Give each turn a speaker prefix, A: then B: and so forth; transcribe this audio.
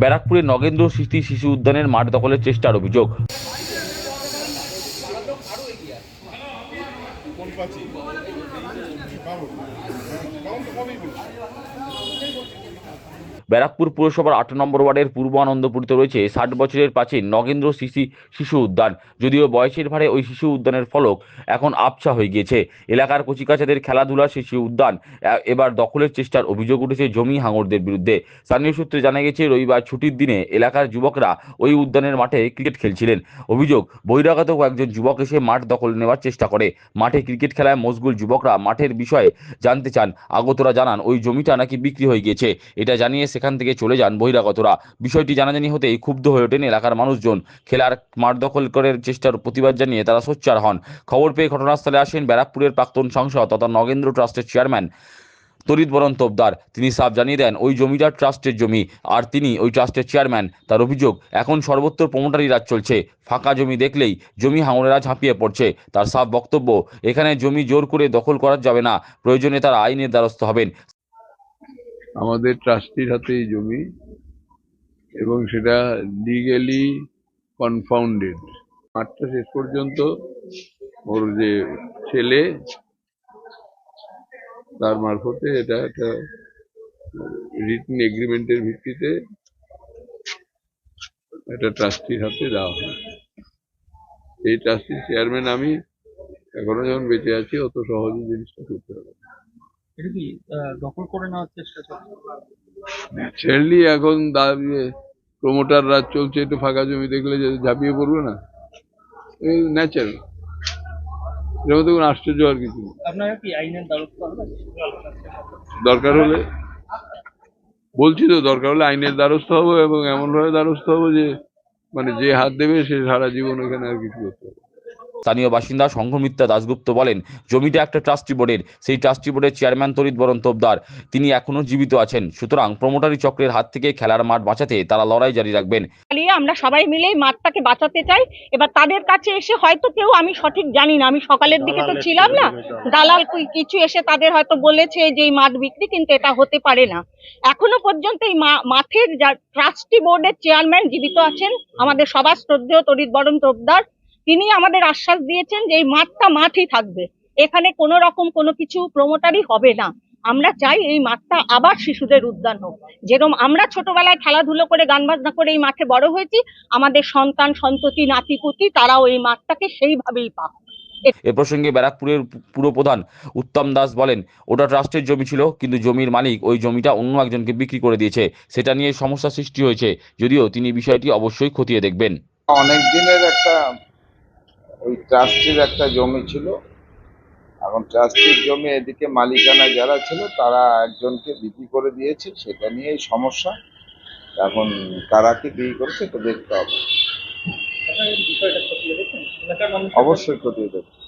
A: ব্যারাকপুরে নগেন্দ্র স্মৃতি শিশু উদ্যানের মাঠ দখলের চেষ্টার অভিযোগ।
B: কোন
A: ব্যারাকপুর পুরসভার আট নম্বর ওয়ার্ডের পূর্ব আনন্দপুরিতে রয়েছে ষাট বছরের প্রাচীন নগেন্দ্র শিশি শিশু উদ্যান। যদিও বয়সের ভারে ওই শিশু উদ্যানের ফলক এখন আবছা হয়ে গিয়েছে। এলাকার কচিকাচাদের খেলাধুলার শিশু উদ্যান এবার দখলের চেষ্টার অভিযোগ উঠেছে জমি হাঙরদের বিরুদ্ধে। স্থানীয় সূত্রে জানা গেছে, রবিবার ছুটির দিনে এলাকার যুবকরা ওই উদ্যানের মাঠে ক্রিকেট খেলছিলেন। অভিযোগ, বহিরাগত কয়েকজন যুবক এসে মাঠ দখল নেওয়ার চেষ্টা করে। মাঠে ক্রিকেট খেলায় মশগুল যুবকরা মাঠের বিষয়ে জানতে চান। আগতরা জানান, ওই জমিটা নাকি বিক্রি হয়ে গিয়েছে। এটা জানিয়ে সেখান থেকে চলে যান বহিরাগতরা। বিষয়টি জানাজানি হতেই ক্ষুব্ধ হয়ে ওঠেন এলাকার মানুষজন। খেলার মাঠ দখল করার চেষ্টার প্রতিবাদ জানিয়ে তারা সোচ্চার হন। খবর পেয়ে ঘটনাস্থলে আসেন ব্যারাকপুরের প্রাক্তন সাংসদ তথা নগেন্দ্র ট্রাস্টের চেয়ারম্যান তরিতবরণ তোপদার। তিনি সাফ জানিয়ে দেন, ওই জমিটা ট্রাস্টের জমি, আর তিনি ওই ট্রাস্টের চেয়ারম্যান। তার অভিযোগ, এখন সর্বত্র প্রমোটারি রাজ চলছে। ফাঁকা জমি দেখলেই জমি হাঙড়েরা ঝাঁপিয়ে পড়ছে। তার সাফ বক্তব্য, এখানে জমি জোর করে দখল করা যাবে না। প্রয়োজনে তারা আইনের দ্বারস্থ হবেন।
C: আমাদের ট্রাস্টির হাতে এই জমি এবং সেটা লিগেলি কনফাউন্ডেড মাঠটা শেষ পর্যন্ত ওর যে ছেলে, তার মারফতে এটা একটা রিটেন এগ্রিমেন্টের ভিত্তিতে এটা ট্রাস্টির হাতে দেওয়া হয় এই ট্রাস্টির চেয়ারম্যান আমি এখনও যখন বেঁচে আছি, অত সহজে জিনিসটা করতে পারব।
D: এটা কি দখল করে নেওয়ার চেষ্টা চলছে?
C: ন্যাচারালি এখন দাঁড়িয়ে প্রমোটার রাজ চলছে একটু ফাঁকা জমি দেখলে যে ঝাঁপিয়ে পড়বে না। এই ন্যাচারাল এর মধ্যে কোনো আশ্চর্য আর কিছু
D: আপনারা কি আইনের
C: দরকার হলে বলছি তো দরকার হলে আইনের দ্বারস্থ হব এবং এমনভাবে দ্বারস্থ হব যে মানে যে হাত দেবে সে সারা জীবন ওখানে আর কিছু করতে হবে
A: স্থানীয় বাসিন্দা সংঘমিত্রা দাশগুপ্ত বলেন জমিটা একটা ট্রাস্টি বোর্ডের। সেই ট্রাস্টি বোর্ডের চেয়ারম্যান তরিত বরণ তোপদার তিনি এখনও জীবিত আছেন। সুতরাং প্রমোটারি চক্রের হাত থেকে খেলার মাঠ বাঁচাতে তারা লড়াই জারি রাখবেন।
E: আমরা সবাই মিলে মাঠটাকে বাঁচাতে চাই। এবার তাদের কাছে এসে হয়তো কেউ আমি সঠিক জানি না। আমি সকালের দিকে তো ছিলাম না। দালাল কিছু এসে তাদের হয়তো বলেছে যে এই মাঠ বিক্রি কিন্তু এটা হতে পারে না। এখনও পর্যন্ত এই মা- মাঠের ট্রাস্টি বোর্ডের চেয়ারম্যান জীবিত আছেন। আমাদের সবার শ্রদ্ধেয় তরিত বরণ তোপদার তিনি আমাদের আশ্বাস দিয়েছেন যে এই মাঠটা মাঠই থাকবে। এখানে কোনো রকম কোনো কিছু প্রমোটারই হবে না। আমরা চাই এই মাঠটা আবার শিশুদের উদ্যান হোক। যেরকম আমরা ছোটবেলায় খেলাধুলো করে গান বাজনা করে এই মাঠে বড় হয়েছি আমাদের সন্তান সন্ততি নাতিপুতি তারাও এই মাঠটাকে সেইভাবেই পাক।
A: এ প্রসঙ্গে ব্যারাকপুরের পুরপ্রধান উত্তম দাস বলেন ওটা ট্রাস্টের জমি ছিল কিন্তু জমির মালিক ওই জমিটা অন্য একজনকে বিক্রি করে দিয়েছে। সেটা নিয়ে সমস্যা সৃষ্টি হয়েছে যদিও তিনি বিষয়টি অবশ্যই খতিয়ে দেখবেন।
F: অনেক দিনের একটা ওই ট্রাস্টির একটা জমি ছিল। এখন ট্রাস্টির জমি এদিকে মালিকানা যারা ছিল তারা একজনকে বিক্রি করে দিয়েছে সেটা নিয়েই সমস্যা। এখন কারা কি বিক্রি করেছে তো দেখতে হবে। অবশ্যই খতিয়ে দেখতে।